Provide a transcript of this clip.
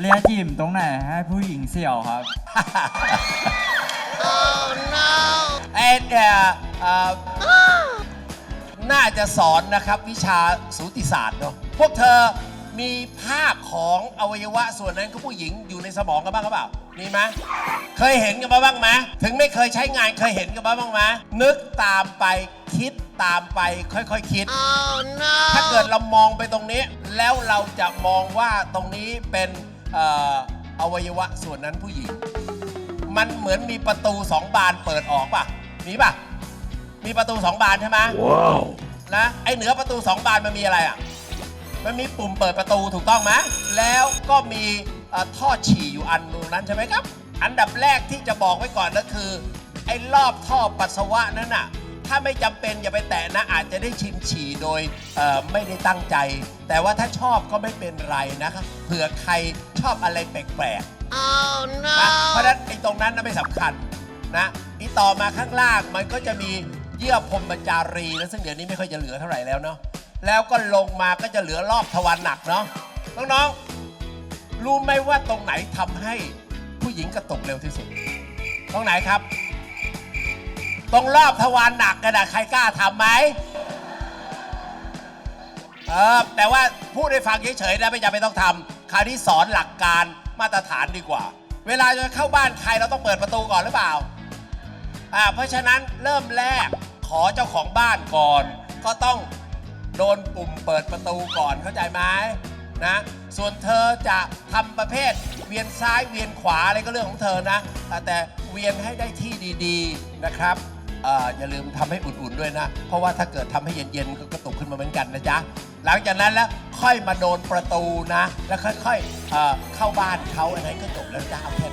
เลียจิ้มตรงไหนให้ผู้หญิงเสี่ยวครับ เอ็นเนี่ยเอ่อน่าจะสอนนะครับวิชาสูติศาสตร์เนาะพวกเธอมีภาพของอวัยวะส่วนนั้นของผู้หญิงอยู่ในสมองกันบ้างหรือเปล่ามีไหมเคยเห็นกันมาบ้างไหมถึงไม่เคยใช้งานเคยเห็นกันมาบ้างไหมนึกตามไปคิดตามไปค่อยๆคคิด ถ้าเกิดเรามองไปตรงนี้ แล้วเราจะมองว่าตรงนี้เป็น เอ่ออวัยวะส่วนนั้นผู้หญิง มันเหมือนมีประตูสองบานเปิดออกป่ะ มีป่ะ มีประตูสองบานใช่ไหมว้าวนะไอเหนือประตูสองบานมันมีอะไรอะ มันมีปุ่มเปิดประตูถูกต้องไหมแล้วก็มีเอ่อท่อฉี่อยู่อันตรงนั้นใช่ไหมครับ อันดับแรกที่จะบอกไว้ก่อนก็คือ ไอ้รอบท่อปัสสาวะนั้นน่ะ ถ้าไม่จำเป็นอย่าไปแตะนะ อาจจะได้ชิมฉี่โดยเอ่อไม่ได้ตั้งใจ แต่ว่าถ้าชอบก็ไม่เป็นไรนะครับเผื่อใครชอบอะไรแปลกๆนะเพราะฉะนั้นไอ้ตรงนั้นนะไม่สำคัญนะอีต่อมาข้างล่างมันก็จะมีเยื่อพรหมจารีนะซึ่งเดี๋ยวนี้ไม่ค่อยจะเหลือเท่าไหร่แล้วเนาะแล้วก็ลงมาก็จะเหลือรอบทวารหนักเนาะน้องๆรู้ไหมว่าตรงไหนทำให้ผู้หญิงกระตุกเร็วที่สุด ตรงไหนครับ ตรงรอบทวารหนักกันนะใครกล้าทำไหมเออแต่ว่าพูดให้ฟังเฉยๆนะไม่จำเป็นต้องทำคราวนี้สอนหลักการมาตรฐานดีกว่า เวลาจะเข้าบ้านใครเราต้องเปิดประตูก่อนหรือเปล่าอ่า เพราะฉะนั้นเริ่มแรกขอเจ้าของบ้านก่อน ก็ต้องโดนปุ่มเปิดประตูก่อนเข้าใจไหมนะส่วนเธอจะทำประเภท เวียนซ้ายเวียนขวาอะไรก็เรื่องของเธอนะ แต่เวียนให้ได้ที่ดี ๆนะครับ อ่ออย่าลืมทำให้อุ่นๆด้วยนะ เพราะว่าถ้าเกิดทำให้เย็นๆก็กระตุกขึ้นมาเหมือนกันนะจ๊ะ หลังจากนั้นแล้วค่อยมาโดนประตูนะ แล้วค่อยๆเอ่อเข้าบ้านเขาอะไรก็จบแล้วจ้าเอาแค่